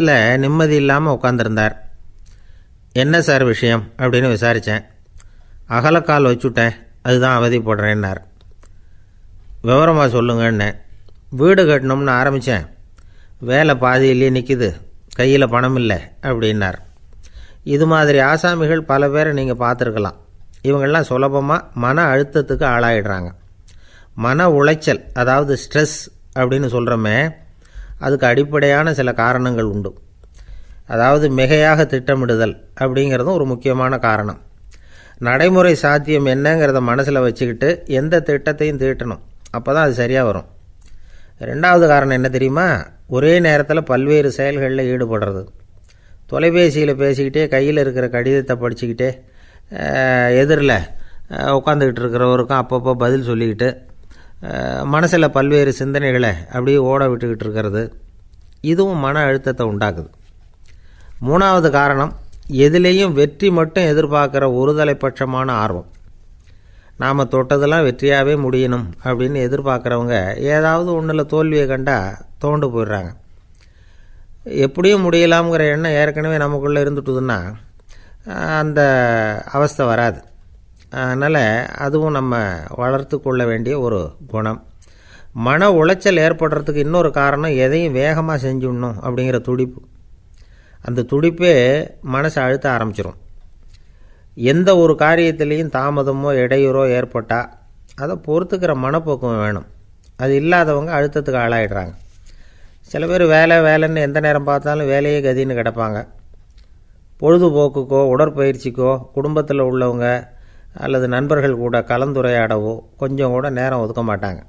இதில் நிம்மதி இல்லாமல் உட்காந்துருந்தார் என்ன சார் விஷயம்? அப்படின்னு விசாரித்தேன் அகலக்கால் வச்சுட்டேன். அதுதான் அவதிப்படுறேன்னார் விவரமாக சொல்லுங்கன்னேன் வீடு கட்டணும்னு ஆரம்பித்தேன் வேலை பாதியிலேயே நிற்கிது கையில் பணம் இல்லை அப்படின்னார். இது மாதிரி ஆசாமிகள் பல பேரை நீங்கள் பார்த்துருக்கலாம். இவங்கெல்லாம் சுலபமாக மன அழுத்தத்துக்கு ஆளாயிடுறாங்க. மன உளைச்சல் அதாவது ஸ்ட்ரெஸ் அப்படின்னு சொல்கிறோமே அதுக்கு அடிப்படையான சில காரணங்கள் உண்டு. அதாவது மிகையாக திட்டமிடுதல் அப்படிங்கிறதும் ஒரு முக்கியமான காரணம். நடைமுறை சாத்தியம் என்னங்கிறத மனசில் வச்சுக்கிட்டு எந்த திட்டத்தையும் தீட்டணும். அப்போ தான் அது சரியாக வரும். ரெண்டாவது காரணம் என்ன தெரியுமா? ஒரே நேரத்தில் பல்வேறு செயல்களில் ஈடுபடுறது. தொலைபேசியில் பேசிக்கிட்டே கையில் இருக்கிற கடிதத்தை படிச்சுக்கிட்டே எதிரில் உட்காந்துக்கிட்டு இருக்கிறவருக்கும் அப்பப்போ பதில் சொல்லிக்கிட்டு மனசில் பல்வேறு சிந்தனைகளை அப்படியே ஓட விட்டுக்கிட்டு இருக்கிறது. இதுவும் மன அழுத்தத்தை உண்டாக்குது. மூணாவது காரணம் எதுலேயும் வெற்றி மட்டும் எதிர்பார்க்குற ஒருதலைப்பட்சமான ஆர்வம். நாம் தொட்டதெல்லாம் வெற்றியாகவே முடியணும் அப்படின்னு எதிர்பார்க்குறவங்க ஏதாவது ஒன்றில் தோல்வியை கண்டால் தோண்டு போயிடுறாங்க. எப்படியும் முடியலாம்ங்கிற எண்ணம் ஏற்கனவே நமக்குள்ளே இருந்துட்டுதுன்னா அந்த அவஸ்தை வராது. அதனால் அதுவும் நம்ம வளர்த்து கொள்ள வேண்டிய ஒரு குணம். மன உளைச்சல் ஏற்படுறதுக்கு இன்னொரு காரணம் எதையும் வேகமாக செஞ்சுடணும் அப்படிங்கிற துடிப்பு. அந்த துடிப்பே மனசை அழுத்த ஆரம்பிச்சிடும் எந்த ஒரு காரியத்திலையும் தாமதமோ இடையூறோ ஏற்பட்டால் அதை பொறுத்துக்கிற மனப்போக்கம் வேணும். அது இல்லாதவங்க அழுத்தத்துக்கு ஆளாயிடுறாங்க. சில பேர் வேலை வேலைன்னு எந்த நேரம் பார்த்தாலும் வேலையே கதின்னு கிடப்பாங்க. பொழுதுபோக்குக்கோ உடற்பயிற்சிக்கோ குடும்பத்தில் உள்ளவங்க அல்லது நண்பர்கள் கூட கலந்துரையாடவோ கொஞ்சம் கூட நேரம் ஒதுக்க மாட்டாங்க.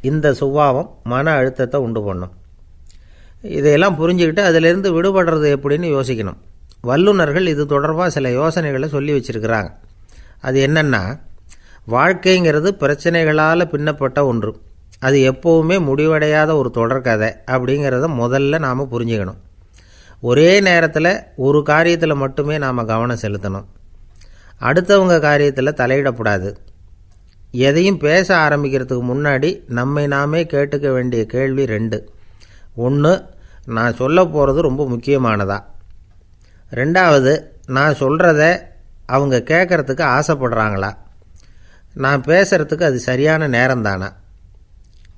இந்த சுபாவம் மன அழுத்தத்தை உண்டு பண்ணும். இதையெல்லாம் புரிஞ்சுக்கிட்டு அதிலிருந்து விடுபடுறது எப்படின்னு யோசிக்கணும். வல்லுநர்கள் இது தொடர்பாக சில யோசனைகளை சொல்லி வச்சுருக்கிறாங்க. அது என்னென்னா வாழ்க்கைங்கிறது பிரச்சனைகளால் பின்னப்பட்ட ஒன்று. அது எப்போவுமே முடிவடையாத ஒரு தொடர்கதை அப்படிங்கிறத முதல்ல நாம் புரிஞ்சுக்கணும். ஒரே நேரத்தில் ஒரு காரியத்தில் மட்டுமே நாம் கவனம் செலுத்தணும். அடுத்தவங்க காரியத்தில் தலையிடக்கூடாது எதையும் பேச ஆரம்பிக்கிறதுக்கு முன்னாடி நம்மை நாமே கேட்டுக்க வேண்டிய கேள்வி ரெண்டு. ஒன்று நான் சொல்ல போகிறது ரொம்ப முக்கியமானதா? ரெண்டாவது நான் சொல்கிறத அவங்க கேட்குறதுக்கு ஆசைப்படுறாங்களா? நான் பேசுகிறதுக்கு அது சரியான நேரம் தானா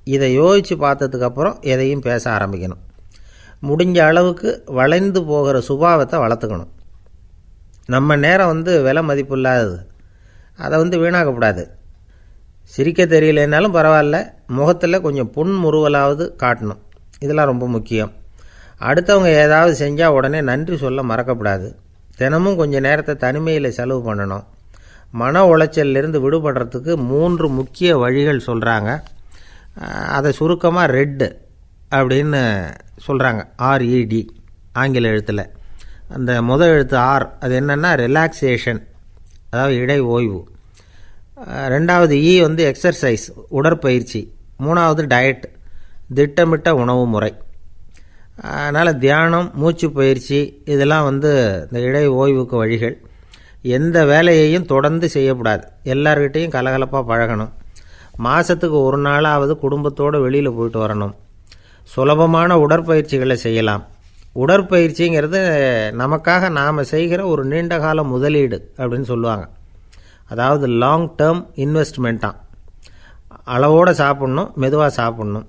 இதை யோசித்து பார்த்ததுக்கப்புறம் எதையும் பேச ஆரம்பிக்கணும். முடிஞ்ச அளவுக்கு வளைந்து போகிற சுபாவத்தை வளர்த்துக்கணும். நம்ம நேரம் வந்து விலை மதிப்பு இல்லாதது. அதை வந்து வீணாக்கக்கூடாது. சிரிக்க தெரியலனாலும் பரவாயில்ல. முகத்தில் கொஞ்சம் புன்முறுவலாவது காட்டணும். இதெல்லாம் ரொம்ப முக்கியம். அடுத்தவங்க ஏதாவது செஞ்சால் உடனே நன்றி சொல்ல மறக்கக்கூடாது. தினமும் கொஞ்சம் நேரத்தை தனிமையில் செலவு பண்ணணும். மன உளைச்சலிருந்து விடுபடுறதுக்கு மூன்று முக்கிய வழிகள் சொல்கிறாங்க அதை சுருக்கமாக ரெட்டு அப்படின்னு சொல்கிறாங்க ஆர்இடி ஆங்கில எழுத்தில். அந்த முதல் எழுத்து ஆர் அது என்னென்னா ரிலாக்ஸேஷன் அதாவது இடை ஓய்வு ரெண்டாவது இ வந்து எக்ஸர்சைஸ் உடற்பயிற்சி. மூணாவது டயட் திட்டமிட்ட உணவு முறை. அதனால் தியானம் மூச்சு பயிற்சி இதெல்லாம் வந்து இந்த இடை ஓய்வுக்கு வழிகள். எந்த வேலையையும் தொடர்ந்து செய்யக்கூடாது. எல்லார்கிட்டேயும் கலகலப்பாக பழகணும். மாதத்துக்கு ஒரு நாளாவது குடும்பத்தோடு வெளியில் போயிட்டு வரணும். சுலபமான உடற்பயிற்சிகளை செய்யலாம். உடற்பயிற்சிங்கிறது நமக்காக நாம் செய்கிற ஒரு நீண்டகால முதலீடு அப்படின்னு சொல்லுவாங்க. அதாவது லாங் டேர்ம் இன்வெஸ்ட்மெண்ட்டாக அளவோடு சாப்பிட்ணும் மெதுவாக சாப்பிட்ணும்.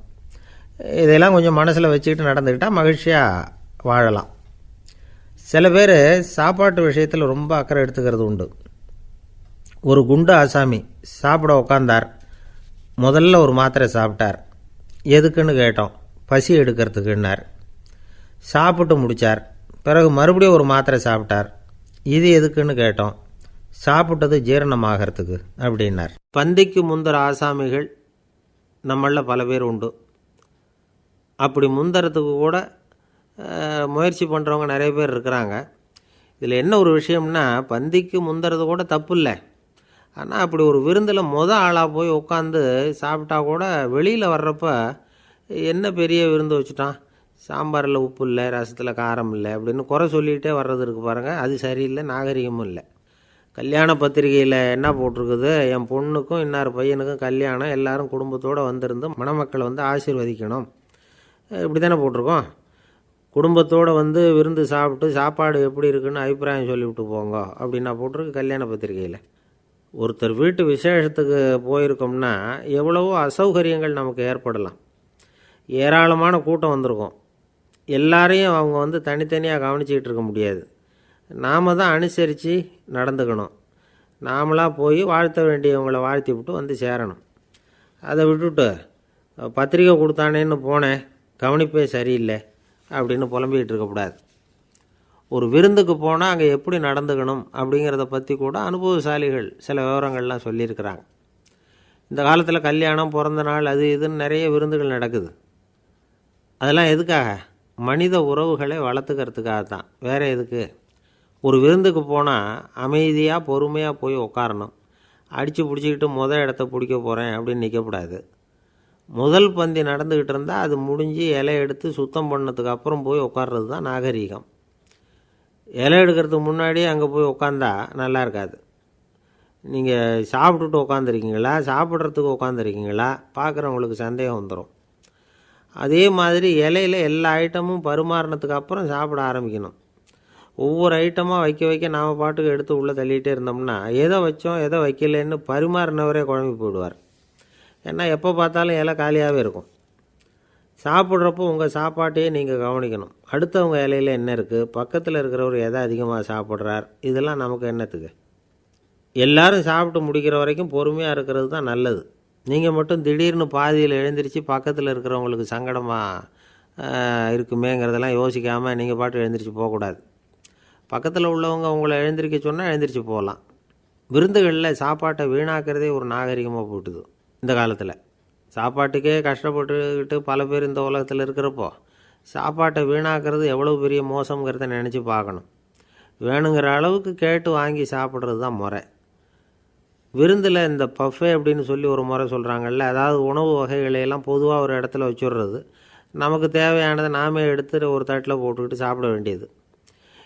இதெல்லாம் கொஞ்சம் மனசில் வச்சுக்கிட்டு நடந்துக்கிட்டால் மகிழ்ச்சியாக வாழலாம். சில பேர் சாப்பாட்டு விஷயத்தில் ரொம்ப அக்கறை எடுத்துக்கிறது உண்டு. ஒரு குண்டு ஆசாமி சாப்பிட உக்காந்தார். முதல்ல ஒரு மாத்திரை சாப்பிட்டார். எதுக்குன்னு கேட்டோம். பசி எடுக்கிறதுக்குன்னார். சாப்பிட்டு முடித்தார் பிறகு மறுபடியும் ஒரு மாத்திரை சாப்பிட்டார். இது எதுக்குன்னு கேட்டோம். சாப்பிட்டது ஜீரணமாகறதுக்கு அப்படின்னார். பந்திக்கு முந்தர ஆசாமிகள் நம்மளில் பல பேர் உண்டு. அப்படி முந்தறதுக்கு கூட முயற்சி பண்ணுறவங்க நிறைய பேர் இருக்கிறாங்க. இதில் என்ன ஒரு விஷயம்னா பந்திக்கு முந்துறது கூட தப்பு இல்லை ஆனால் அப்படி ஒரு விருந்தில் முத ஆளாக போய் உட்காந்து சாப்பிட்டா கூட வெளியில் வர்றப்ப என்ன பெரிய விருந்து வச்சுட்டான்? சாம்பாரில் உப்பு இல்லை ரசத்தில் காரம் இல்லை அப்படின்னு குறை சொல்லிகிட்டே வர்றது இருக்குது பாருங்கள் அது சரியில்லை நாகரிகமும் இல்லை. கல்யாண பத்திரிகையில் என்ன போட்டிருக்குது? என் பொண்ணுக்கும் இன்னார் பையனுக்கும் கல்யாணம் எல்லாரும் குடும்பத்தோடு வந்திருந்து மணமக்களை வந்து ஆசீர்வதிக்கணும். இப்படி தானே போட்டிருக்கோம்? குடும்பத்தோடு வந்து விருந்து சாப்பிட்டு சாப்பாடு எப்படி இருக்குன்னு அபிப்பிராயம் சொல்லிவிட்டு போங்க அப்படின்னா போட்டிருக்கு கல்யாண பத்திரிகையில். ஒருத்தர் வீட்டு விசேஷத்துக்கு போயிருக்கோம்னா எவ்வளவோ அசௌகரியங்கள் நமக்கு ஏற்படலாம். ஏராளமான கூட்டம் வந்திருக்கும். எல்லாரையும் அவங்க வந்து தனித்தனியாக கவனிச்சிக்கிட்டு இருக்க முடியாது. நாம் தான் அனுசரித்து நடந்துக்கணும். நாமளாக போய் வாழ்த்த வேண்டியவங்களை வாழ்த்தி விட்டு வந்து சேரணும். அதை விட்டுட்டு பத்திரிக்கை கொடுத்தானேன்னு போனேன் கவனிப்பே சரியில்லை அப்படின்னு புலம்பிக்கிட்டு இருக்கக்கூடாது ஒரு விருந்துக்கு போனால் அங்கே எப்படி நடந்துக்கணும் அப்படிங்கிறத பற்றி கூட அனுபவசாலிகள் சில விவரங்கள்லாம் சொல்லியிருக்கிறாங்க. இந்த காலத்தில் கல்யாணம் பிறந்த நாள் அது இதுன்னு நிறைய விருந்துகள் நடக்குது. அதெல்லாம் எதுக்காக? மனித உறவுகளை வளர்த்துக்கிறதுக்காக தான் வேறு எதுக்கு? ஒரு விருந்துக்கு போனால் அமைதியாக பொறுமையாக போய் உட்காரணும் அடித்து பிடிச்சிக்கிட்டு முதல் இடத்த பிடிக்க போகிறேன் அப்படின்னு நிற்கக்கூடாது முதல் பந்தி நடந்துக்கிட்டு இருந்தால் அது முடிஞ்சு இலை எடுத்து சுத்தம் பண்ணதுக்கு அப்புறம் போய் உட்கார்றது தான் நாகரீகம். இலை எடுக்கிறதுக்கு முன்னாடி அங்கே போய் உட்காந்தா நல்லா இருக்காது. நீங்கள் சாப்பிட்டுட்டு உட்காந்துருக்கீங்களா சாப்பிட்றதுக்கு உட்காந்துருக்கீங்களா பார்க்குறவங்களுக்கு சந்தேகம் வந்துடும் அதே மாதிரி இலையில எல்லா ஐட்டமும் பரிமாறினதுக்கு அப்புறம் சாப்பிட ஆரம்பிக்கணும். ஒவ்வொரு ஐட்டமாக வைக்க வைக்க நாம் பாட்டுக்கு எடுத்து உள்ளே தள்ளிகிட்டே இருந்தோம்னா எதை வச்சோம் எதை வைக்கலன்னு பரிமாறினவரே குழம்பி போயிடுவார். ஏன்னா எப்போ பார்த்தாலும் இலை காலியாகவே இருக்கும். சாப்பிட்றப்போ உங்கள் சாப்பாட்டையே நீங்கள் கவனிக்கணும். அடுத்தவங்க இலையில என்ன இருக்குது பக்கத்தில் இருக்கிறவர் எதை அதிகமாக சாப்பிட்றார் இதெல்லாம் நமக்கு என்னத்துக்கு? எல்லாரும் சாப்பிட்டு முடிக்கிற வரைக்கும் பொறுமையாக இருக்கிறது தான் நல்லது. நீங்கள் மட்டும் திடீர்னு பாதியில் எழுந்திரிச்சு பக்கத்தில் இருக்கிறவங்களுக்கு சங்கடமாக இருக்குமேங்கிறதெல்லாம் யோசிக்காமல் நீங்கள் பாட்டு எழுந்திரிச்சு போகக்கூடாது. பக்கத்தில் உள்ளவங்க உங்களை எழுந்திரிக்க சொன்னால் எழுந்திரிச்சு போகலாம். விருந்துகளில் சாப்பாட்டை வீணாக்கிறதே ஒரு நாகரிகமாக போட்டுது இந்த காலத்தில். சாப்பாட்டுக்கே கஷ்டப்பட்டுக்கிட்டு பல பேர் இந்த உலகத்தில் இருக்கிறப்போ சாப்பாட்டை வீணாக்கிறது எவ்வளோ பெரிய மோசங்கிறத நினச்சி பார்க்கணும். வேணுங்கிற அளவுக்கு கேட்டு வாங்கி சாப்பிட்றது தான் முறை. விருந்தில் இந்த பஃபே அப்படின்னு சொல்லி ஒரு முறை சொல்கிறாங்கல்ல அதாவது உணவு வகைகளையெல்லாம் பொதுவாக ஒரு இடத்துல வச்சுடுறது. நமக்கு தேவையானதை நாமே எடுத்து ஒரு தட்டில் போட்டுக்கிட்டு சாப்பிட வேண்டியது.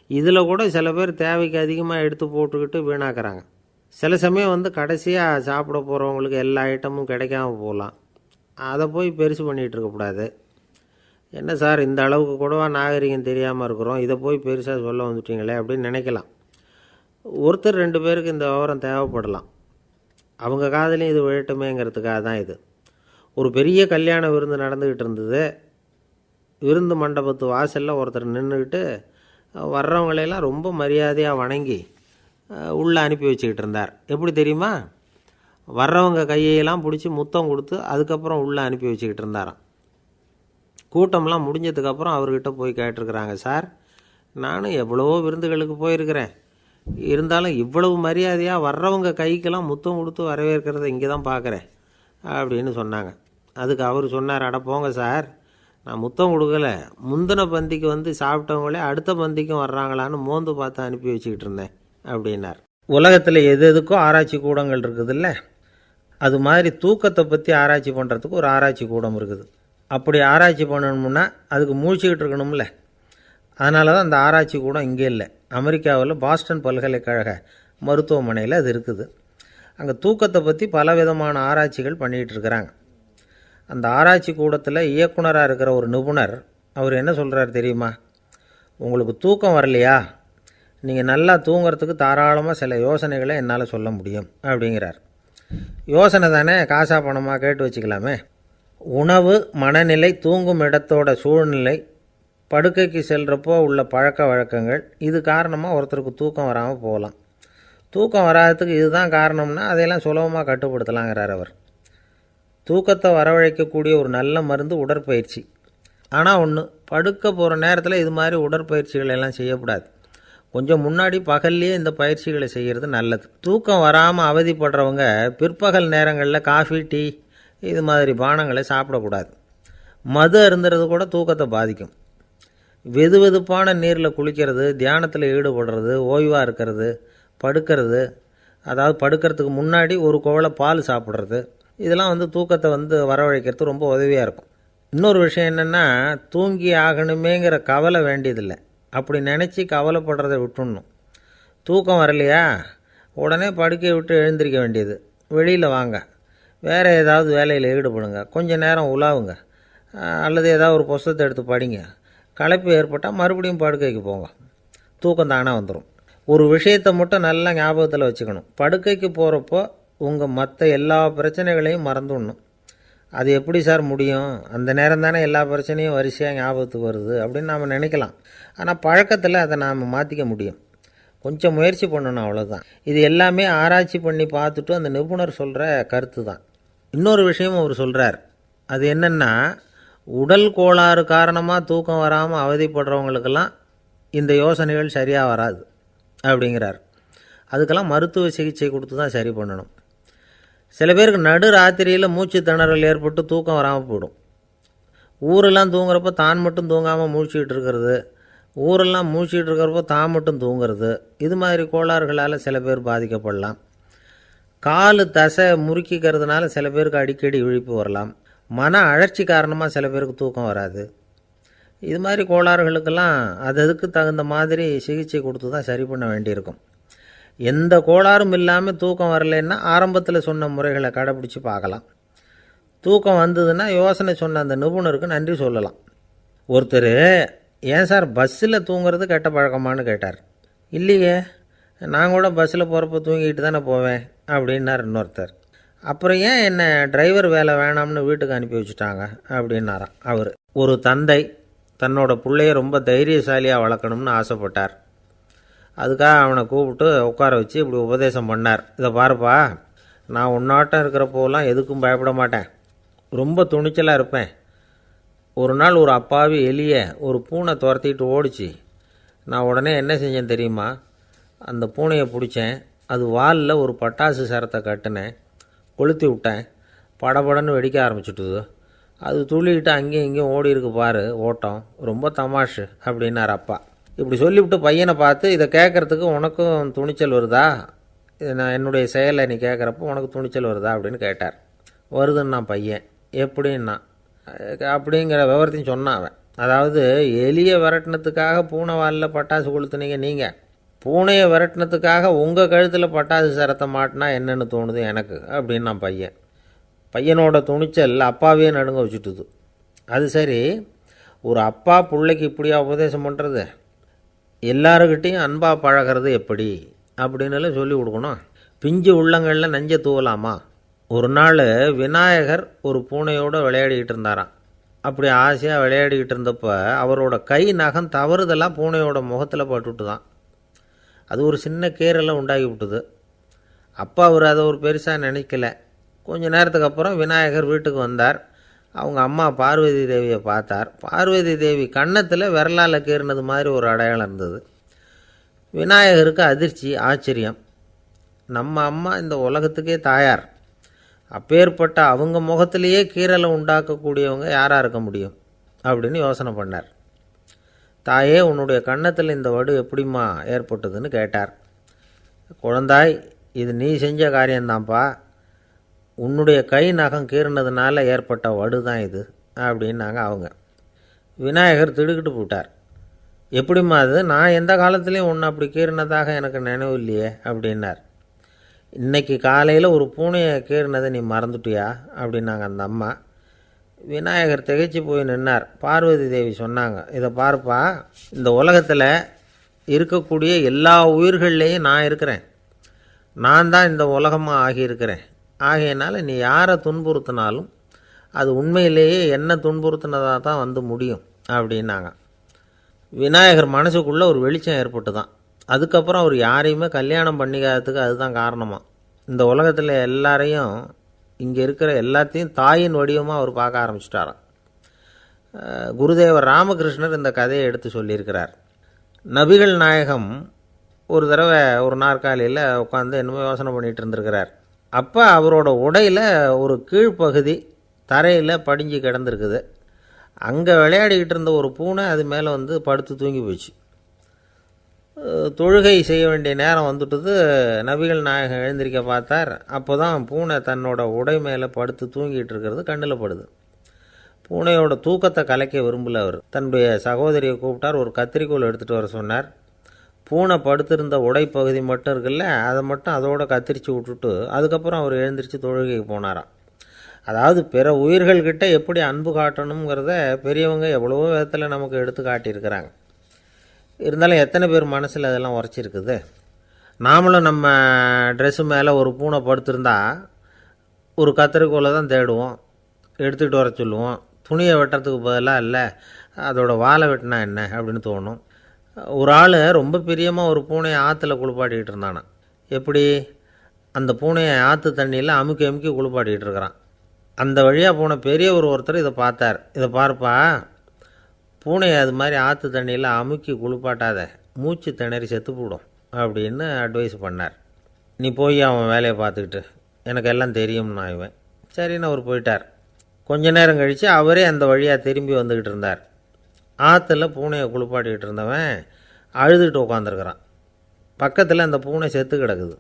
இதில் கூட சில பேர் தேவைக்கு அதிகமாக எடுத்து போட்டுக்கிட்டு வீணாக்குறாங்க. சில சமயம் வந்து கடைசியாக சாப்பிட போகிறவங்களுக்கு எல்லா ஐட்டமும் கிடைக்காம போகலாம். அதை போய் பெருசு பண்ணிகிட்டு இருக்கக்கூடாது என்ன சார் இந்த அளவுக்கு கூடவா நாகரிகம் தெரியாமல் இருக்கிறோம் இதை போய் பெருசாக சொல்ல வந்துட்டீங்களே அப்படின்னு நினைக்கலாம். ஒருத்தர் ரெண்டு பேருக்கு இந்த விவரம் தேவைப்படலாம். அவங்க காதலையும் இது விழட்டுமேங்கிறதுக்காக தான் இது. ஒரு பெரிய கல்யாண விருந்து நடந்துக்கிட்டு இருந்தது. விருந்து மண்டபத்து வாசலில் ஒருத்தர் நின்றுக்கிட்டு வர்றவங்களையெல்லாம் ரொம்ப மரியாதையாக வணங்கி உள்ளே அனுப்பி வச்சுக்கிட்டு இருந்தார். எப்படி தெரியுமா? வர்றவங்க கையெல்லாம் பிடிச்சி முத்தம் கொடுத்து அதுக்கப்புறம் உள்ளே அனுப்பி வச்சுக்கிட்டு இருந்தாராம். கூட்டம்லாம் முடிஞ்சதுக்கப்புறம் அவர்கிட்ட போய் கேட்டிருக்கிறாங்க சார் நானும் எவ்வளவோ விருந்துகளுக்கு போயிருக்கிறேன். இருந்தாலும் இவ்வளவு மரியாதையாக வர்றவங்க கைக்கெல்லாம் முத்தம் கொடுத்து வரவேற்கிறத இங்கே தான் பார்க்குறேன் அப்படின்னு சொன்னாங்க. அதுக்கு அவர் சொன்னார் அட போங்க சார் நான் முத்தம் கொடுக்கல. முந்தின பந்திக்கு வந்து சாப்பிட்டவங்களே அடுத்த பந்திக்கும் வர்றாங்களான்னு மோந்து பார்த்து அனுப்பி வச்சுக்கிட்டு இருந்தேன் அப்படின்னார். உலகத்தில் எது எதுக்கும் ஆராய்ச்சி கூடங்கள் இருக்குதுல்ல அது மாதிரி தூக்கத்தை பற்றி ஆராய்ச்சி பண்ணுறதுக்கு ஒரு ஆராய்ச்சி கூடம் இருக்குது. அப்படி ஆராய்ச்சி பண்ணணும்னா அதுக்கு மூழ்கிக்கிட்டு இருக்கணும்ல. அதனால தான் அந்த ஆராய்ச்சி கூடம் இங்கே இல்லை. அமெரிக்காவில் பாஸ்டன் பல்கலைக்கழக மருத்துவமனையில் அது இருக்குது. அங்கே தூக்கத்தை பற்றி பல விதமான ஆராய்ச்சிகள் பண்ணிகிட்டு இருக்கிறாங்க. அந்த ஆராய்ச்சி கூடத்தில் இயக்குனராக இருக்கிற ஒரு நிபுணர் அவர் என்ன சொல்கிறார் தெரியுமா? உங்களுக்கு தூக்கம் வரலையா? நீங்கள் நல்லா தூங்குறதுக்கு தாராளமாக சில யோசனைகளை என்னால் சொல்ல முடியும் அப்படிங்கிறார். யோசனை தானே காசா பணமாக கேட்டு வச்சுக்கலாமே. உணவு மனநிலை தூங்கும் இடத்தோட சூழ்நிலை படுக்கைக்கு செல்கிறப்போ உள்ள பழக்க வழக்கங்கள் இது காரணமாக ஒருத்தருக்கு தூக்கம் வராமல் போகலாம். தூக்கம் வராததுக்கு இதுதான் காரணம்னா அதையெல்லாம் சுலபமாக கட்டுப்படுத்தலாங்கிறார் அவர். தூக்கத்தை வரவழைக்கக்கூடிய ஒரு நல்ல மருந்து உடற்பயிற்சி. ஆனால் ஒன்று படுக்க போகிற நேரத்தில் இது மாதிரி உடற்பயிற்சிகள் எல்லாம் செய்யக்கூடாது. கொஞ்சம் முன்னாடி பகல்லையே இந்த பயிற்சிகளை செய்கிறது நல்லது. தூக்கம் வராமல் அவதிப்படுறவங்க பிற்பகல் நேரங்களில் காஃபி டீ இது மாதிரி பானங்களை சாப்பிடக்கூடாது. மது அருந்துறது கூட தூக்கத்தை பாதிக்கும். வெது வெதுப்பான நீரில் குளிக்கிறது தியானத்தில் ஈடுபடுறது ஓய்வாக இருக்கிறது படுக்கிறது. அதாவது படுக்கிறதுக்கு முன்னாடி ஒரு குவளை பால் சாப்பிட்றது. இதெல்லாம் வந்து தூக்கத்தை வந்து வரவழைக்கிறது ரொம்ப உதவியாக இருக்கும். இன்னொரு விஷயம் என்னென்னா தூங்கி ஆகணுமேங்கிற கவலை வேண்டியதில்லை. அப்படி நினச்சி கவலைப்படுறதை விட்டுடணும் தூக்கம் வரலையா? உடனே படுக்கையை விட்டு எழுந்திருக்க வேண்டியது. வெளியில் வாங்க. வேறு ஏதாவது வேலையில் ஈடுபடுங்க. கொஞ்சம் நேரம் உலாவுங்க. அல்லது ஏதாவது ஒரு புஸ்தத்தை எடுத்து படிங்க. களைப்பு ஏற்பட்டால் மறுபடியும் படுக்கைக்கு போங்க. தூக்கம் தானாக வந்துடும் ஒரு விஷயத்தை மட்டும் நல்லா ஞாபகத்தில் வச்சுக்கணும். படுக்கைக்கு போகிறப்போ உங்கள் மற்ற எல்லா பிரச்சனைகளையும் மறந்துடணும். அது எப்படி சார் முடியும்? அந்த நேரம் தானே எல்லா பிரச்சனையும் வரிசையாக ஞாபகத்துக்கு வருது அப்படின்னு நாம் நினைக்கலாம். ஆனால் பழக்கத்தில் அதை நாம் மாற்றிக்க முடியும். கொஞ்சம் முயற்சி பண்ணணும் அவ்வளோதான் இது எல்லாமே ஆராய்ச்சி பண்ணி பார்த்துட்டு அந்த நிபுணர் சொல்கிற கருத்து தான் இன்னொரு விஷயமும் அவர் சொல்கிறார் அது என்னென்னா உடல் கோளாறு காரணமாக தூக்கம் வராமல் அவதிப்படுறவங்களுக்கெல்லாம் இந்த யோசனைகள் சரியாக வராது அப்படிங்கிறார். அதுக்கெல்லாம் மருத்துவ சிகிச்சை கொடுத்து தான் சரி பண்ணணும். சில பேருக்கு நடு ராத்திரியில் மூச்சு திணறல் ஏற்பட்டு தூக்கம் வராமல் போயிடும். ஊரெல்லாம் தூங்குறப்ப தான் மட்டும் தூங்காமல் மூழ்கிட்டு இருக்கிறது. ஊரெல்லாம் மூழ்கிட்டு இருக்கிறப்போ தான் மட்டும் தூங்குறது. இது மாதிரி கோளாறுகளால் சில பேர் பாதிக்கப்படலாம். காலு தசை முறுக்கிக்கிறதுனால சில பேருக்கு அடிக்கடி இழிப்பு வரலாம். மன அழற்சி காரணமாக சில பேருக்கு தூக்கம் வராது. இது மாதிரி கோளாறுகளுக்கெல்லாம் அது அதுக்கு தகுந்த மாதிரி சிகிச்சை கொடுத்து தான் சரி பண்ண வேண்டியிருக்கும். எந்த கோளாறும் இல்லாமல் தூக்கம் வரலைன்னா ஆரம்பத்தில் சொன்ன முறைகளை கடைப்பிடிச்சி பார்க்கலாம். தூக்கம் வந்ததுன்னா யோசனை சொன்ன அந்த நிபுணருக்கு நன்றி சொல்லலாம். ஒருத்தர் ஏன் சார் பஸ்ஸில் தூங்குறது கெட்ட பழக்கமான்னு கேட்டார். இல்லையே நான் கூட பஸ்ஸில் போகிறப்ப தூங்கிட்டு தானே போவேன் அப்படின்னார் இன்னொருத்தர். அப்புறம் ஏன் என்ன டிரைவர் வேலை வேணாம்னு வீட்டுக்கு அனுப்பி வச்சுட்டாங்க அப்படின்னாராம் அவர். ஒரு தந்தை தன்னோட பிள்ளைய ரொம்ப தைரியசாலியாக வளர்க்கணும்னு ஆசைப்பட்டார். அதுக்காக அவனை கூப்பிட்டு உட்கார வச்சு இப்படி உபதேசம் பண்ணார். இதை பாருப்பா நான் உன்னாட்டம் இருக்கிறப்போலாம் எதுக்கும் பயப்பட மாட்டேன். ரொம்ப துணிச்சலாக இருப்பேன். ஒரு நாள் ஒரு அப்பாவி எலிய ஒரு பூனை துரத்திட்டு ஓடிச்சு. நான் உடனே என்ன செஞ்சேன் தெரியுமா? அந்த பூனையை பிடிச்சேன். அது வாலில் ஒரு பட்டாசு சரத்தை கட்டினேன். கொளுத்தி விட்டேன். படபடன்னு வெடிக்க ஆரம்பிச்சுட்டுது. அது துள்ளிக்கிட்டு அங்கேயும் இங்கேயும் ஓடி இருக்கு பாரு ஓட்டம். ரொம்ப தமாஷு அப்படின்னார் அப்பா. இப்படி சொல்லிவிட்டு பையனை பார்த்து இதை கேட்குறதுக்கு உனக்கும் துணிச்சல் வருதா? நான் என்னுடைய செயலை நீ கேட்குறப்போ உனக்கு துணிச்சல் வருதா? அப்படின்னு கேட்டார். வருதுன்னா பையன். எப்படின்னா? அப்படிங்கிற விவரத்தையும் சொன்னான் அவன். அதாவது எலியை விரட்டினத்துக்காக பூனை வாலில் பட்டாசு கொளுத்துனீங்க நீங்கள் பூனையை விரட்டினத்துக்காக உங்கள் கழுத்தில் பட்டாசு சரத்தை மாட்டினா என்னென்னு தோணுது எனக்கு அப்படின்னு நான் பையன். பையனோட துணிச்சல் அப்பாவே நடுங்க வச்சுட்டுது. அது சரி ஒரு அப்பா பிள்ளைக்கு இப்படியா உபதேசம் பண்ணுறது எல்லாருக்கிட்டேயும் அன்பாக பழகிறது எப்படி? அப்படின்னு சொல்லி கொடுக்கணும். பிஞ்சு உள்ளங்களில் நஞ்ச தூவலாமா? ஒரு நாள் விநாயகர் ஒரு பூனையோடு விளையாடிக்கிட்டு இருந்தாராம். அப்படி ஆசையாக விளையாடிக்கிட்டு இருந்தப்போ அவரோட கை நகம் தவறுதெல்லாம் பூனையோட முகத்தில் பட்டுட்டு தான் அது ஒரு சின்ன கீரெல்லாம் உண்டாகி விட்டுது. அப்பா அவர் அதை ஒரு பெருசாக நினைக்கல. கொஞ்ச நேரத்துக்கு அப்புறம் விநாயகர் வீட்டுக்கு வந்தார். அவங்க அம்மா பார்வதி தேவியை பார்த்தார். பார்வதி தேவி கன்னத்தில் விரலால் கீறினது மாதிரி ஒரு அடையாளம் இருந்தது. விநாயகருக்கு அதிர்ச்சி ஆச்சரியம். நம்ம அம்மா இந்த உலகத்துக்கே தாயார். அப்பேற்பட்ட அவங்க முகத்திலேயே கீரலை உண்டாக்கக்கூடியவங்க யாராக இருக்க முடியும்? அப்படின்னு யோசனை பண்ணார். தாயே உன்னுடைய கன்னத்தில் இந்த வடு எப்படிம்மா ஏற்பட்டதுன்னு கேட்டார். குழந்தாய் இது நீ செஞ்ச காரியம்தான்ப்பா உன்னுடைய கை நகம் கீறினதுனால ஏற்பட்ட வடு தான் இது அப்படின்னாங்க அவங்க. விநாயகர் திடுக்கிட்டு போட்டார் எப்படிம்மா அது? நான் எந்த காலத்துலேயும் ஒன்று அப்படி கீறினதாக எனக்கு நினைவு இல்லையே அப்படின்னார். இன்றைக்கி காலையில் ஒரு பூனையை கீறினதை நீ மறந்துட்டியா அப்படின்னாங்க அந்த அம்மா. விநாயகர் திகைச்சு போய் நின்னார். பார்வதி தேவி சொன்னாங்க இதை பார்ப்பா இந்த உலகத்தில் இருக்கக்கூடிய எல்லா உயிர்கள்லேயும் நான் இருக்கிறேன். நான் தான் இந்த உலகமாக ஆகியிருக்கிறேன். ஆகையினால நீ யாரை துன்புறுத்தினாலும் அது உண்மையிலேயே என்ன துன்புறுத்தினதாக தான் வந்து முடியும் அப்படின்னாங்க. விநாயகர் மனசுக்குள்ளே ஒரு வெளிச்சம் ஏற்பட்டு தான் அதுக்கப்புறம் அவர் யாரையுமே கல்யாணம் பண்ணிக்காததுக்கு அதுதான் காரணமாக இந்த உலகத்தில் எல்லாரையும் இங்கே இருக்கிற எல்லாத்தையும் தாயின் வடிவமாக அவர் பார்க்க ஆரம்பிச்சிட்டாராம். குருதேவர் ராமகிருஷ்ணர் இந்த கதையை எடுத்து சொல்லியிருக்கிறார். நபிகள் நாயகம் ஒரு தடவை ஒரு நாற்காலியில் உட்காந்து என்னமோ யோசனை பண்ணிகிட்டு இருந்திருக்கிறார். அப்போ அவரோட உடையில் ஒரு கீழ்ப்பகுதி தரையில் படிஞ்சு கிடந்திருக்குது. அங்கே விளையாடிக்கிட்டு இருந்த ஒரு பூனை அது மேலே வந்து படுத்து தூங்கி போச்சு. தொழுகை செய்ய வேண்டிய நேரம் வந்துட்டது. நபிகள் நாயகம் எழுந்திருக்க பார்த்தார். அப்போ தான் பூனை தன்னோட உடை மேலே படுத்து தூங்கிட்டு இருக்கிறது கண்ணில் படுது. பூனையோட தூக்கத்தை கலைக்க விரும்பல அவர். தன்னுடைய சகோதரியை கூப்பிட்டார் ஒரு கத்திரிக்கோல் எடுத்துகிட்டு வர சொன்னார். பூனை படுத்திருந்த உடைப்பகுதி மட்டும் இருக்குல்ல அதை மட்டும் அதோட கத்திரிச்சு விட்டுட்டு அதுக்கப்புறம் அவர் எழுந்திரிச்சு தொழுகைக்கு போனாராம். அதாவது பிற உயிர்கள்கிட்ட எப்படி அன்பு காட்டணுங்கிறத பெரியவங்க எவ்வளவோ விதத்தில் நமக்கு எடுத்து காட்டியிருக்கிறாங்க. இருந்தாலும் எத்தனை பேர் மனசில் அதெல்லாம் உரைச்சிருக்குது? நாமளும் நம்ம ட்ரெஸ்ஸு மேலே ஒரு பூனை படுத்திருந்தா ஒரு கத்திரிக்கோலை தான் தேடுவோம். எடுத்துக்கிட்டு வர சொல்லுவோம். துணியை வெட்டுறதுக்கு பதிலாக இல்லை அதோட வாழை வெட்டினா என்ன? அப்படின்னு தோணும். ஒரு ஆள் ரொம்ப பிரியமாக ஒரு பூனையை ஆற்றுல குளிப்பாட்டிக்கிட்டு இருந்தானா. எப்படி? அந்த பூனையை ஆற்று தண்ணியில் அமுக்கி அமுக்கி குளிப்பாட்டிக்கிட்டு இருக்கிறான். அந்த வழியாக போன ஒரு ஒருத்தர் இதை பார்த்தார். இதை பார்ப்பா பூனையை அது மாதிரி ஆற்று தண்ணியில் அமுக்கி குளிப்பாட்டாத மூச்சு திணறி செத்து போடும் அப்படின்னு அட்வைஸ் பண்ணார். நீ போய் அவன் வேலையை பார்த்துக்கிட்டு எனக்கு எல்லாம் தெரியும்னா இவன். சரின்னு அவர் போயிட்டார். கொஞ்ச நேரம் கழித்து அவரே அந்த வழியாக திரும்பி வந்துக்கிட்டு இருந்தார். ஆற்றுல பூனையை குளிப்பாட்டிக்கிட்டு இருந்தவன் அழுதுகிட்டு உட்காந்துருக்குறான் பக்கத்தில் அந்த பூனை செத்து கிடக்குது.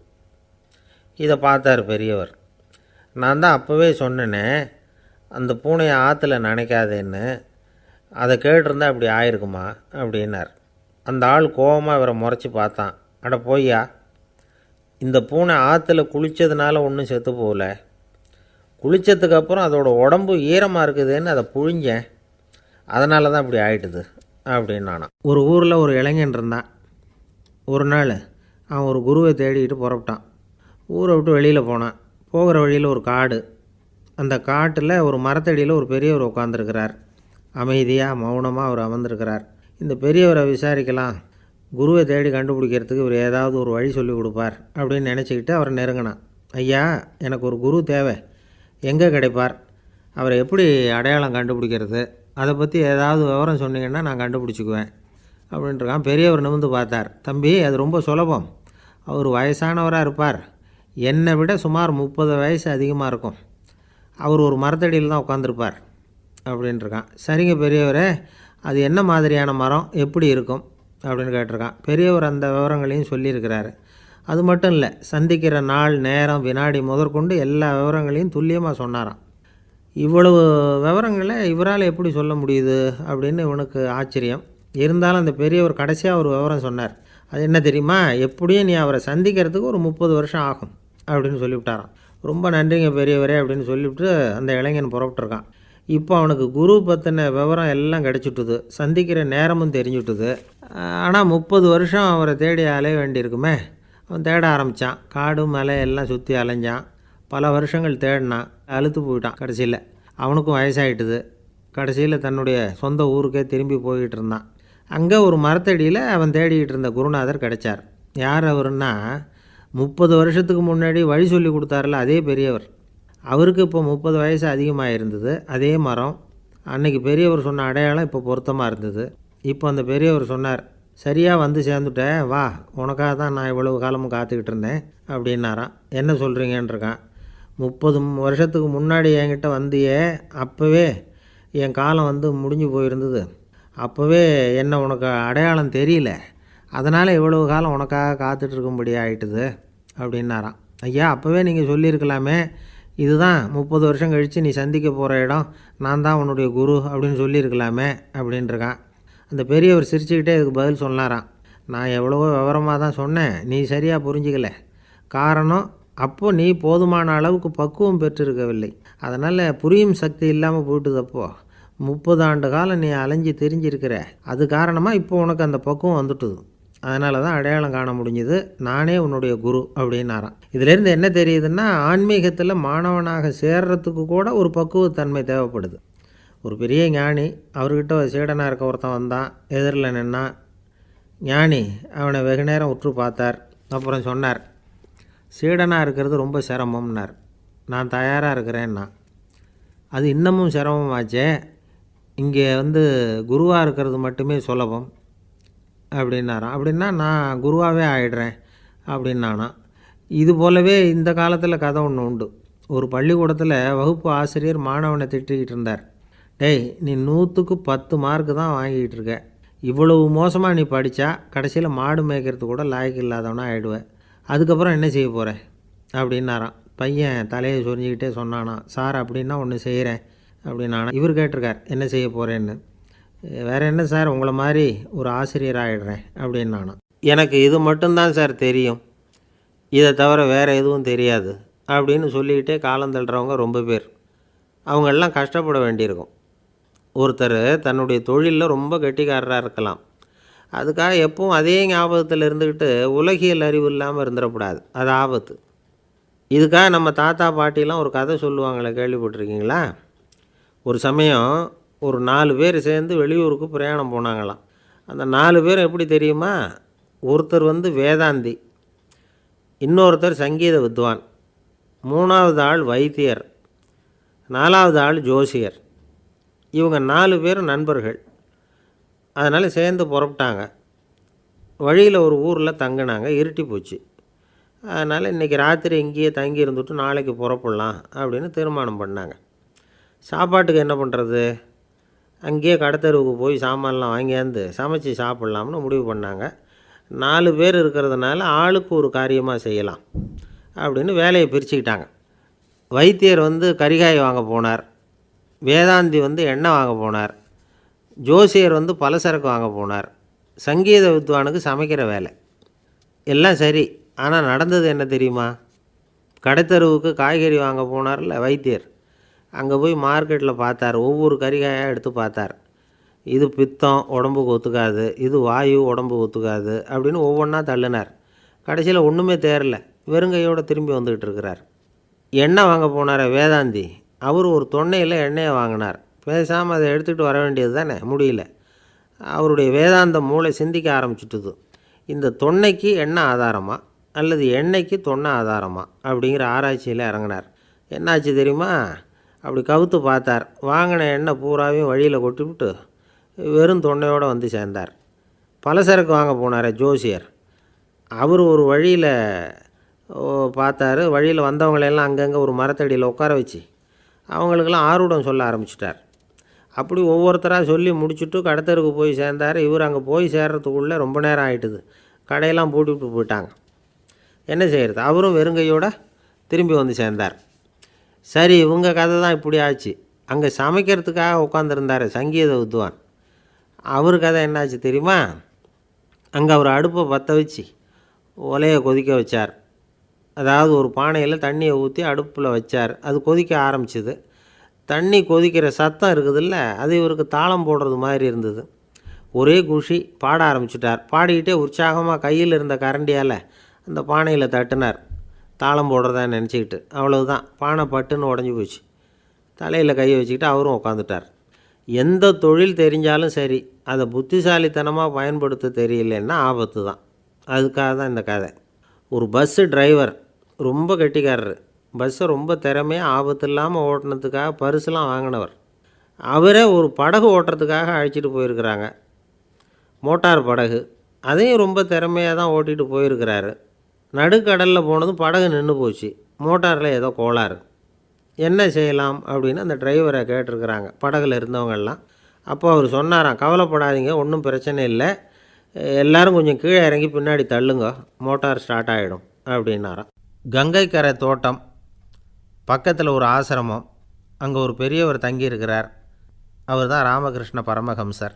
இதை பார்த்தார் பெரியவர். நான் தான் அப்போவே சொன்னேனே அந்த பூனையை ஆற்றுல நினைக்காதேன்னு. அதை கேட்டிருந்தா இப்படி ஆயிருக்குமா? அப்படின்னார். அந்த ஆள் கோபமாக இவரை முறைச்சி பார்த்தான். அட போய்யா இந்த பூனை ஆற்றுல குளித்ததுனால ஒன்றும் செத்து போகல. குளித்ததுக்கப்புறம் அதோட உடம்பு ஈரமாக இருக்குதுன்னு அதை புழிஞ்சேன். அதனால தான் இப்படி ஆயிட்டுது அப்படின்னு ஒரு ஊரில் ஒரு இளைஞன் இருந்தான். ஒரு நாள் அவன் ஒரு குருவை தேடிக்கிட்டு புறப்பட்டான். ஊரை விட்டு வெளியில் போனான். போகிற வழியில் ஒரு காடு. அந்த காட்டில் ஒரு மரத்தடியில் ஒரு பெரியவர் உட்காந்துருக்கிறார் அமைதியாக மௌனமாக அவர் அமர்ந்திருக்கிறார். இந்த பெரியவரை விசாரிக்கலாம். குருவை தேடி கண்டுபிடிக்கிறதுக்கு இவர் ஏதாவது ஒரு வழி சொல்லி கொடுப்பார் அப்படின்னு நினச்சிக்கிட்டு அவரை நெருங்கினான். ஐயா எனக்கு ஒரு குரு தேவை. எங்கே கிடைப்பார்? அவரை எப்படி அடையாளம் கண்டுபிடிக்கிறது? அதை பற்றி ஏதாவது விவரம் சொன்னீங்கன்னா நான் கண்டுபிடிச்சிக்குவேன் அப்படின்ட்டுருக்கான் பெரியவர் நிமிந்து பார்த்தார். தம்பி அது ரொம்ப சுலபம். அவர் வயசானவராக இருப்பார். என்னை விட சுமார் முப்பது வயசு அதிகமாக இருக்கும். அவர் ஒரு மரத்தடியில் தான் உட்காந்துருப்பார் அப்படின்ட்டுருக்கான் சரிங்க பெரியவரே அது என்ன மாதிரியான மரம்? எப்படி இருக்கும்? அப்படின்னு கேட்டிருக்கான். பெரியவர் அந்த விவரங்களையும் சொல்லியிருக்கிறாரு. அது மட்டும் இல்லை சந்திக்கிற நாள் நேரம் வினாடி முதற்கொண்டு எல்லா விவரங்களையும் துல்லியமாக சொன்னாராம். இவ்வளவு விவரங்களை இவரால் எப்படி சொல்ல முடியுது? அப்படின்னு இவனுக்கு ஆச்சரியம். இருந்தாலும் அந்த பெரியவர் கடைசியாக ஒரு விவரம் சொன்னார். அது என்ன தெரியுமா? எப்படியும் நீ அவரை சந்திக்கிறதுக்கு ஒரு முப்பது வருஷம் ஆகும் அப்படின்னு சொல்லிவிட்டாராம். ரொம்ப நன்றிங்க பெரியவரே அப்படின்னு சொல்லிவிட்டு அந்த இளைஞன் புறப்பட்டுருக்கான். இப்போ அவனுக்கு குரு பற்றின விவரம் எல்லாம் கிடச்சிட்டுது. சந்திக்கிற நேரமும் தெரிஞ்சுட்டுது. ஆனால் முப்பது வருஷம் அவரை தேடி அலைய வேண்டியிருக்குமே. அவன் தேட ஆரம்பித்தான் காடு மலை எல்லாம் சுற்றி அலைஞ்சான். பல வருஷங்கள் தேடினான். அழுத்து போயிட்டான் கடைசியில். அவனுக்கும் வயசாயிட்டுது. கடைசியில் தன்னுடைய சொந்த ஊருக்கே திரும்பி போய்கிட்டு இருந்தான். அங்கே ஒரு மரத்தடியில் அவன் தேடிக்கிட்டு இருந்த குருநாதர் கிடைச்சார். யார் அவருன்னா முப்பது வருஷத்துக்கு முன்னாடி வழி சொல்லி கொடுத்தாருல அதே பெரியவர். அவருக்கு இப்போ முப்பது வயசு அதிகமாக இருந்தது. அதே மரம். அன்னைக்கு பெரியவர் சொன்ன அடையாளம் இப்போ பொருத்தமாக இருந்தது. இப்போ அந்த பெரியவர் சொன்னார் சரியாக வந்து சேர்ந்துட்டேன். வா உனக்காக தான் நான் இவ்வளவு காலமும் காத்துக்கிட்டு இருந்தேன் அப்படின்னாராம். என்ன சொல்கிறீங்கன்றிருக்கான் முப்பது வருஷத்துக்கு முன்னாடி என்கிட்ட வந்தியே அப்போவே என் காலம் வந்து முடிஞ்சு போயிருந்தது. அப்போவே என்ன உனக்கு அடையாளம் தெரியல. அதனால் இவ்வளவு காலம் உனக்காக காத்துட்ருக்கும்படி ஆகிட்டுது அப்படின்னாராம். ஐயா அப்போவே நீங்கள் சொல்லியிருக்கலாமே. இதுதான் முப்பது வருஷம் கழித்து நீ சந்திக்க போகிற இடம். நான் தான் உன்னுடைய குரு அப்படின்னு சொல்லியிருக்கலாமே அப்படின்ட்டுருக்கான் அந்த பெரியவர் சிரிச்சுக்கிட்டே இதுக்கு பதில் சொன்னாராம். நான் எவ்வளவோ விவரமாக தான் சொன்னேன். நீ சரியாக புரிஞ்சிக்கல. காரணம் அப்போ நீ போதுமான அளவுக்கு பக்குவம் பெற்றிருக்கவில்லை. அதனால் புரியும் சக்தி இல்லாமல் போயிட்டுதப்போ முப்பது ஆண்டு காலம் நீ அலைஞ்சு தெரிஞ்சிருக்கிற. அது காரணமாக இப்போ உனக்கு அந்த பக்குவம் வந்துட்டுது. அதனால தான் அடையாளம் காண முடிஞ்சுது. நானே உன்னுடைய குரு அப்படின்னாராம். இதுலேருந்து என்ன தெரியுதுன்னா ஆன்மீகத்தில் மாணவனாக சேர்றதுக்கு கூட ஒரு பக்குவத்தன்மை தேவைப்படுது. ஒரு பெரிய ஞானி அவர்கிட்ட ஒரு சீடனாக இருக்க ஒருத்தன் வந்தான் எதிரில் நின்னான் ஞானி அவனை வெகு நேரம் உற்று பார்த்தார். அப்புறம் சொன்னார் சீடனாக இருக்கிறது ரொம்ப சிரமம்னார். நான் தயாராக இருக்கிறேன்னா. அது இன்னமும் சிரமமாச்சே. இங்கே வந்து குருவாக இருக்கிறது மட்டுமே சுலபம். அப்படின்னாராம். அப்படின்னா நான் குருவாகவே ஆயிடுறேன் அப்படின்னானா. இது போலவே இந்த காலத்தில் கதை ஒன்று உண்டு. ஒரு பள்ளிக்கூடத்தில் வகுப்பு ஆசிரியர் மாணவனை திட்டிக்கிட்டு இருந்தார். டேய் நீ நூற்றுக்கு பத்து மார்க்கு தான் வாங்கிக்கிட்டு இருக்க. இவ்வளவு மோசமாக நீ படித்தா கடைசியில் மாடு மேய்க்கிறது கூட லாய்க்கு இல்லாதவனா ஆகிடுவேன் அதுக்கப்புறம் என்ன செய்ய போகிற அப்படின்னாராம். பையன் தலையை சொரிஞ்சிக்கிட்டே சொன்னானா சார் அப்படின்னா ஒன்று செய்கிறேன் அப்படின்னானா இவர் கேட்டிருக்கார் என்ன செய்ய போகிறேன்னு வேறு என்ன சார்? உங்களை மாதிரி ஒரு ஆசிரியர் ஆகிடுறேன் அப்படின்னு நானும் எனக்கு இது மட்டும்தான் சார் தெரியும். இதை தவிர வேறு எதுவும் தெரியாது அப்படின்னு சொல்லிக்கிட்டே காலம் தள்ளுறவங்க ரொம்ப பேர். அவங்கெல்லாம் கஷ்டப்பட வேண்டியிருக்கும். ஒருத்தர் தன்னுடைய தொழிலில் ரொம்ப கெட்டிக்காரராக இருக்கலாம். அதுக்காக எப்பவும் அதே ஞாபகத்தில் இருந்துக்கிட்டு உலகியல் அறிவு இல்லாமல் இருந்துடக்கூடாது. அது ஆபத்து. இதுக்காக நம்ம தாத்தா பாட்டிலாம் ஒரு கதை சொல்லுவாங்களே கேள்விப்பட்டிருக்கீங்களா? ஒரு சமயம் ஒரு நாலு பேர் சேர்ந்து வெளியூருக்கு பிரயாணம் போனாங்களாம். அந்த நாலு பேர் எப்படி தெரியுமா? ஒருத்தர் வந்து வேதாந்தி இன்னொருத்தர் சங்கீத வித்வான் மூணாவது ஆள் வைத்தியர் நாலாவது ஆள் ஜோசியர். இவங்க நாலு பேரும் நண்பர்கள். அதனால் சேர்ந்து புறப்பட்டாங்க. வழியில் ஒரு ஊரில் தங்கினாங்க இருட்டி போச்சு. அதனால் இன்றைக்கி ராத்திரி இங்கேயே தங்கி இருந்துட்டு நாளைக்கு புறப்படலாம் அப்படின்னு தீர்மானம் பண்ணாங்க. சாப்பாட்டுக்கு என்ன பண்ணுறது அங்கேயே கடத்தருவுக்கு போய் சாமான்லாம் வாங்கியாந்து சமைச்சு சாப்பிட்லாம்னு முடிவு பண்ணாங்க. நாலு பேர் இருக்கிறதுனால ஆளுக்கு ஒரு காரியமாக செய்யலாம் அப்படின்னு வேலையை பிரிச்சுக்கிட்டாங்க. வைத்தியர் வந்து கரிகாய் வாங்க போனார். வேதாந்தி வந்து எண்ணெய் வாங்க போனார். ஜோசியர் வந்து பலசரக்கு வாங்க போனார். சங்கீத வித்வானுக்கு சமைக்கிற வேலை. எல்லாம் சரி ஆனால் நடந்தது என்ன தெரியுமா? கடைத்தருவுக்கு காய்கறி வாங்க போனார்ல வைத்தியர். அங்கே போய் மார்க்கெட்டில் பார்த்தார். ஒவ்வொரு கறிகாயாக எடுத்து பார்த்தார். இது பித்தம் உடம்புக்கு ஒத்துக்காது. இது வாயு உடம்புக்கு ஒத்துக்காது அப்படின்னு ஒவ்வொன்றா தள்ளினார். கடைசியில் ஒன்றுமே தேரல வெறுங்கையோடு திரும்பி வந்துக்கிட்டு இருக்கிறார். எண்ணெய் வாங்க போனார் வேதாந்தி. அவர் ஒரு தொன்னையில் எண்ணெயை வாங்கினார். பேசாமல் அதை எடுத்துகிட்டு வர வேண்டியது தானே? முடியல. அவருடைய வேதாந்த மூளை சிந்திக்க ஆரம்பிச்சுட்டுது. இந்த தொன்னைக்கு எண்ணெய் ஆதாரமா? அல்லது எண்ணெய்க்கு தொன்னை ஆதாரமா? அப்படிங்கிற ஆராய்ச்சியில் இறங்கினார். என்னாச்சு தெரியுமா? அப்படி கவுத்து பார்த்தார். வாங்கின எண்ணெய் பூராவையும் வழியில் கொட்டிவிட்டு வெறும் தொண்டையோடு வந்து சேர்ந்தார். பலசரக்கு வாங்க போனார் ஜோசியர். அவர் ஒரு வழியில் பார்த்தாரு. வழியில் வந்தவங்களெல்லாம் அங்கங்கே ஒரு மரத்தடியில் உட்கார வச்சு அவங்களுக்கெல்லாம் ஆர்வடம் சொல்ல ஆரம்பிச்சிட்டார். அப்படி ஒவ்வொருத்தராக சொல்லி முடிச்சுட்டு கடத்தருக்கு போய் சேர்ந்தார். இவர் அங்கே போய் சேர்றதுக்குள்ளே ரொம்ப நேரம் ஆகிட்டுது கடையெல்லாம் பூட்டிவிட்டு போயிட்டாங்க. என்ன செய்கிறது அவரும் வெறுங்கையோடு திரும்பி வந்து சேர்ந்தார். சரி இவங்க கதை தான் இப்படி ஆச்சு. அங்கே சமைக்கிறதுக்காக உட்காந்துருந்தார் சங்கீத வித்வான். அவர் கதை என்னாச்சு தெரியுமா? அங்கே அவர் அடுப்பை பற்ற வச்சு ஒலையை கொதிக்க வச்சார். அதாவது ஒரு பானையில் தண்ணியை ஊற்றி அடுப்பில் வச்சார். அது கொதிக்க ஆரம்பிச்சிது. தண்ணி கொதிக்கிற சத்தம் இருக்குதுல்ல அது இவருக்கு தாளம் போடுறது மாதிரி இருந்தது. ஒரே குஷி பாட ஆரம்பிச்சிட்டார். பாடிக்கிட்டே உற்சாகமாக கையில் இருந்த கரண்டியால் அந்த பானையில் தட்டினார். தாளம் போடுறதா நினச்சிக்கிட்டு அவ்வளவுதான். பானை பட்டுன்னு உடஞ்சி போச்சு. தலையில் கையை வச்சுக்கிட்டு அவரும் உட்காந்துட்டார் எந்த தொழில் தெரிஞ்சாலும் சரி அதை புத்திசாலித்தனமாக பயன்படுத்த தெரியலன்னா ஆபத்து தான். அதுக்காக தான் இந்த கதை. ஒரு பஸ்ஸு டிரைவர் ரொம்ப கெட்டிக்காரர். பஸ்ஸை ரொம்ப திறமையாக ஆபத்து இல்லாமல் ஓட்டினதுக்காக பரிசுலாம் வாங்கினவர். அவரே ஒரு படகு ஓட்டுறதுக்காக அழைச்சிட்டு போயிருக்கிறாங்க. மோட்டார் படகு. அதையும் ரொம்ப திறமையாக தான் ஓட்டிகிட்டு போயிருக்கிறாரு. நடுக்கடலில் போனதும் படகு நின்று போச்சு. மோட்டாரில் ஏதோ கோளாறு. என்ன செய்யலாம் அப்படின்னு அந்த டிரைவரை கேட்டிருக்கிறாங்க. படகுல இருந்தவங்கெல்லாம். அப்போ அவர் சொன்னாராம் கவலைப்படாதீங்க ஒன்றும் பிரச்சனை இல்லை. எல்லாரும் கொஞ்சம் கீழே இறங்கி பின்னாடி தள்ளுங்க. மோட்டார் ஸ்டார்ட் ஆகிடும் அப்படின்னாராம். கங்கைக்கரை தோட்டம். பக்கத்தில் ஒரு ஆசிரமம். அங்கே ஒரு பெரியவர் தங்கியிருக்கிறார். அவர் தான் ராமகிருஷ்ண பரமஹம்சர்.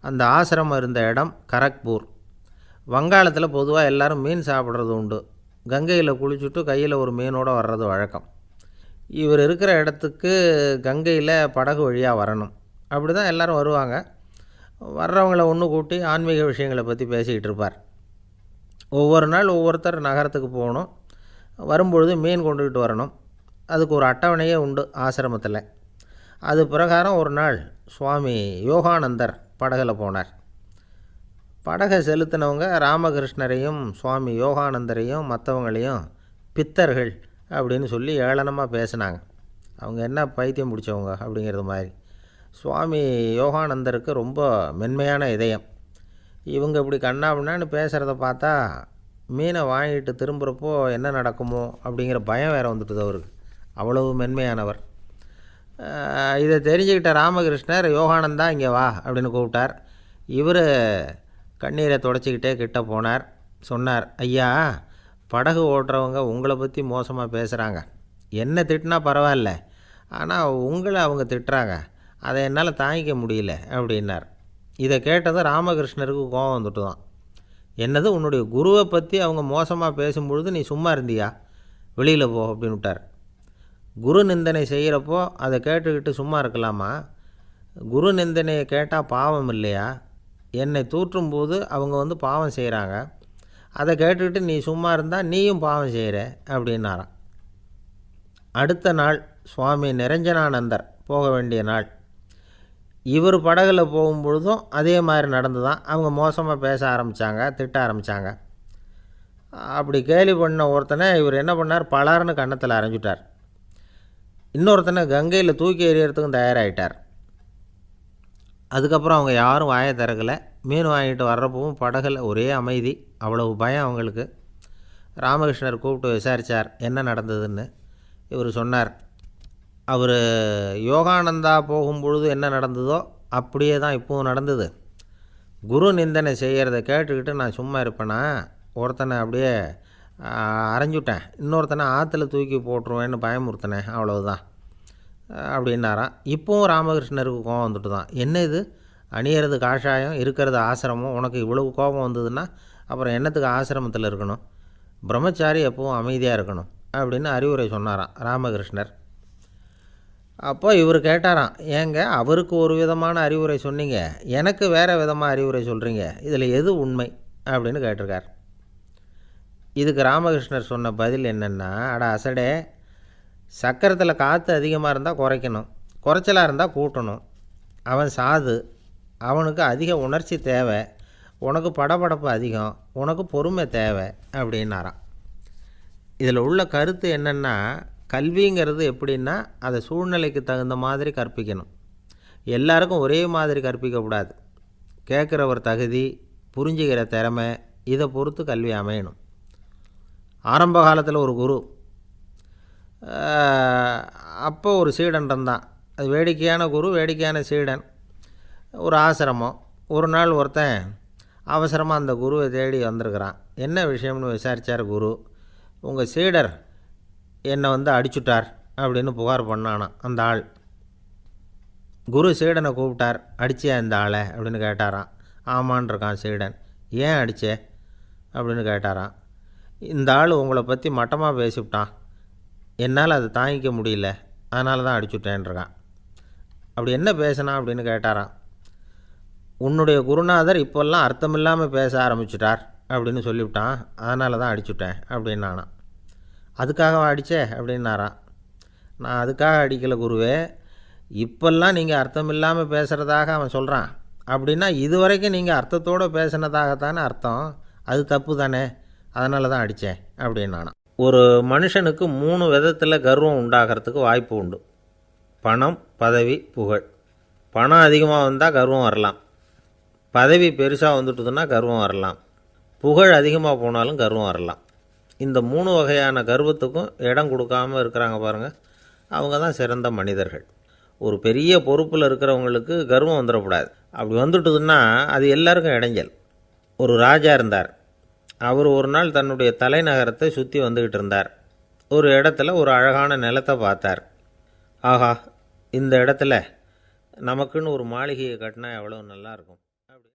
அந்த ஆசிரமம் இருந்த இடம் கரக்பூர். வங்காளத்தில் பொதுவாக எல்லோரும் மீன் சாப்பிட்றது உண்டு. கங்கையில் குளிச்சுட்டு கையில் ஒரு மீனோடு வர்றது வழக்கம். இவர் இருக்கிற இடத்துக்கு கங்கையில் படகு வழியாக வரணும். அப்படி தான் எல்லோரும் வருவாங்க. வர்றவங்கள ஒன்று கூட்டி ஆன்மீக விஷயங்களை பற்றி பேசிக்கிட்டு இருப்பார். ஒவ்வொரு நாள் ஒவ்வொருத்தர் நகரத்துக்கு போகணும். வரும்பொழுது மீன் கொண்டுக்கிட்டு வரணும். அதுக்கு ஒரு அட்டவணையே உண்டு ஆசிரமத்தில். அது பிரகாரம் ஒரு நாள் சுவாமி யோகானந்தர் படகில் போனார். படகை செலுத்தினவங்க ராமகிருஷ்ணரையும் சுவாமி யோகானந்தரையும் மற்றவங்களையும் பித்தர்கள் அப்படின்னு சொல்லி ஏளனமாக பேசினாங்க. அவங்க என்ன பைத்தியம் பிடிச்சவங்க அப்படிங்கிறது மாதிரி. சுவாமி யோகானந்தருக்கு ரொம்ப மென்மையான இதயம். இவங்க இப்படி கண்ணாபின்னான்னு பேசுகிறத பார்த்தா மீனை வாங்கிட்டு திரும்புகிறப்போ என்ன நடக்குமோ அப்படிங்கிற பயம் வேறு வந்துட்டுது அவருக்கு. அவ்வளவு மென்மையானவர். இதை தெரிஞ்சுக்கிட்ட ராமகிருஷ்ணர் யோகானந்தா இங்கே வா அப்படின்னு கூப்பிட்டார். இவர் கண்ணீரை தொடச்சிக்கிட்டே கிட்ட போனார். சொன்னார் ஐயா படகு ஓட்டுறவங்க உங்களை பற்றி மோசமாக பேசுகிறாங்க என்ன திட்டினா பரவாயில்ல ஆனால் உங்களை அவங்க திட்டுறாங்க. அதை என்னால் தாங்கிக்க முடியல அப்படின்னார். இதை கேட்டதும் ராமகிருஷ்ணருக்கு கோபம் வந்துட்டு தான் என்னது உன்னுடைய குருவை பற்றி அவங்க மோசமாக பேசும்பொழுது நீ சும்மா இருந்தியா? வெளியில் போ அப்படின்னு விட்டார் குரு நிந்தனை செய்கிறப்போ அதை கேட்டுக்கிட்டு சும்மா இருக்கலாமா? குரு நிந்தனையை கேட்டால் பாவம் இல்லையா? என்னை தூற்றும் போது அவங்க வந்து பாவம் செய்கிறாங்க. அதை கேட்டுக்கிட்டு நீ சும்மா இருந்தால் நீயும் பாவம் செய்கிற அப்படின்னாராம். அடுத்த நாள் சுவாமி நிரஞ்சனானந்தர் போக வேண்டிய நாள். இவர் படகுல போகும்பொழுதும் அதே மாதிரி நடந்து தான் அவங்க மோசமாக பேச ஆரம்பித்தாங்க திட்ட ஆரம்பித்தாங்க அப்படி கேலி பண்ண ஒருத்தனை இவர் என்ன பண்ணார்? பலார்னு கன்னத்தில் அரைஞ்சிட்டார். இன்னொருத்தனை கங்கையில் தூக்கி எறியறதுக்கும் தயாராகிட்டார் அதுக்கப்புறம் அவங்க யாரும் வாயை திறக்கலை. மீன் வாங்கிட்டு வர்றப்பவும் படகில் ஒரே அமைதி. அவ்வளவு பயம் அவங்களுக்கு. ராமகிருஷ்ணர் கூப்பிட்டு விசாரித்தார் என்ன நடந்ததுன்னு? இவர் சொன்னார் அவர் யோகானந்தா போகும்பொழுது என்ன நடந்ததோ அப்படியே தான் இப்போவும் நடந்தது. குரு நிந்தனை செய்கிறத கேட்டுக்கிட்டு நான் சும்மா இருப்பேனா? ஒருத்தனை அப்படியே அரைஞ்சுட்டேன். இன்னொருத்தனை ஆற்றுல தூக்கி போட்டுருவேன்னு பயமுறுத்தினேன். அவ்வளவுதான். அப்படின்னாராம். இப்போவும் ராமகிருஷ்ணருக்கு கோபம் வந்துட்டு தான் என்ன இது? அணியறது காஷாயம் இருக்கிறது ஆசிரமம். உனக்கு இவ்வளவு கோபம் வந்ததுன்னா அப்புறம் என்னத்துக்கு ஆசிரமத்தில் இருக்கணும்? பிரம்மச்சாரி எப்பவும் அமைதியாக இருக்கணும் அப்படின்னு அறிவுரை சொன்னாராம் ராமகிருஷ்ணர். அப்போ இவர் கேட்டாராம் ஏங்க அவருக்கு ஒரு விதமான அறிவுரை சொன்னீங்க. எனக்கு வேறு விதமாக அறிவுரை சொல்கிறீங்க இதில் எது உண்மை? அப்படின்னு கேட்டிருக்கார். இதுக்கு ராமகிருஷ்ணர் சொன்ன பதில் என்னென்னா அட அசடே சக்கரத்தில் காற்று அதிகமாக இருந்தால் குறைக்கணும். குறைச்சலாக இருந்தால் கூட்டணும். அவன் சாது. அவனுக்கு அதிக உணர்ச்சி தேவை. உனக்கு படபடப்பு அதிகம். உனக்கு பொறுமை தேவை அப்படின்னாராம். இதில் உள்ள கருத்து என்னென்னா கல்விங்கிறது எப்படின்னா அதை சூழ்நிலைக்கு தகுந்த மாதிரி கற்பிக்கணும். எல்லாருக்கும் ஒரே மாதிரி கற்பிக்கக்கூடாது கேட்குறவர் தகுதி புரிஞ்சுக்கிற திறமை இதை பொறுத்து கல்வி அமையணும். ஆரம்ப காலத்தில் ஒரு குரு அப்போ ஒரு சீடன் இருந்தான் அது வேடிக்கையான குரு வேடிக்கையான சீடன். ஒரு ஆசிரமம். ஒரு நாள் ஒருத்தன் அவசரமாக அந்த குருவை தேடி வந்திருக்கிறான். என்ன விஷயம்னு விசாரித்தார் குரு. உங்கள் சீடர் என்னை வந்து அடிச்சுட்டார் அப்படின்னு புகார் பண்ணானான் அந்த ஆள். குரு சீடனை கூப்பிட்டார். அடிச்சியா இந்த ஆளை? அப்படின்னு கேட்டாராம். ஆமான் இருக்கான் சீடன். ஏன் அடிச்சே? அப்படின்னு கேட்டாரான் இந்த ஆள் உங்களை பற்றி மட்டமாக பேசிவிட்டான். என்னால் அதை தாங்கிக்க முடியல அதனால தான் அடிச்சுட்டேன்ருக்கான். அப்படி என்ன பேசினா அப்படின்னு கேட்டாராம். உன்னுடைய குருநாதர் இப்போல்லாம் அர்த்தமில்லாமல் பேச ஆரம்பிச்சிட்டார் அப்படின்னு சொல்லிவிட்டான் அதனால தான் அடிச்சுட்டேன் அப்படின்னு நானாம் அதுக்காக அடித்தே அப்படின்னாரான் நான் அதுக்காக அடிக்கலை குருவே இப்போல்லாம் நீங்கள் அர்த்தமில்லாமல் பேசுகிறதாக அவன் சொல்கிறான். அப்படின்னா இது வரைக்கும் நீங்கள் அர்த்தத்தோடு பேசினதாகத்தானே அர்த்தம். அது தப்பு தானே அதனால தான் அடித்தேன் அப்படின்னு ஒரு மனுஷனுக்கு மூணு விதத்தில் கர்வம் உண்டாகிறதுக்கு வாய்ப்பு உண்டு. பணம் பதவி புகழ். பணம் அதிகமாக வந்தால் கர்வம் வரலாம். பதவி பெருசாக வந்துட்டுதுன்னா கர்வம் வரலாம். புகழ் அதிகமாக போனாலும் கர்வம் வரலாம். இந்த மூணு வகையான கர்வத்துக்கும் இடம் கொடுக்காம இருக்கிறாங்க பாருங்கள் அவங்க தான் சிறந்த மனிதர்கள். ஒரு பெரிய பொறுப்பில் இருக்கிறவங்களுக்கு கர்வம் வந்துடக்கூடாது. அப்படி வந்துட்டுதுன்னா அது எல்லாருக்கும் இடைஞ்சல். ஒரு ராஜா இருந்தார். அவர் ஒரு நாள் தன்னுடைய தலைநகரத்தை சுற்றி வந்துக்கிட்டு இருந்தார். ஒரு இடத்துல ஒரு அழகான நிலத்தை பார்த்தார். ஆஹா இந்த இடத்துல நமக்குன்னு ஒரு மாளிகையை கட்டினா எவ்வளோ நல்லாயிருக்கும்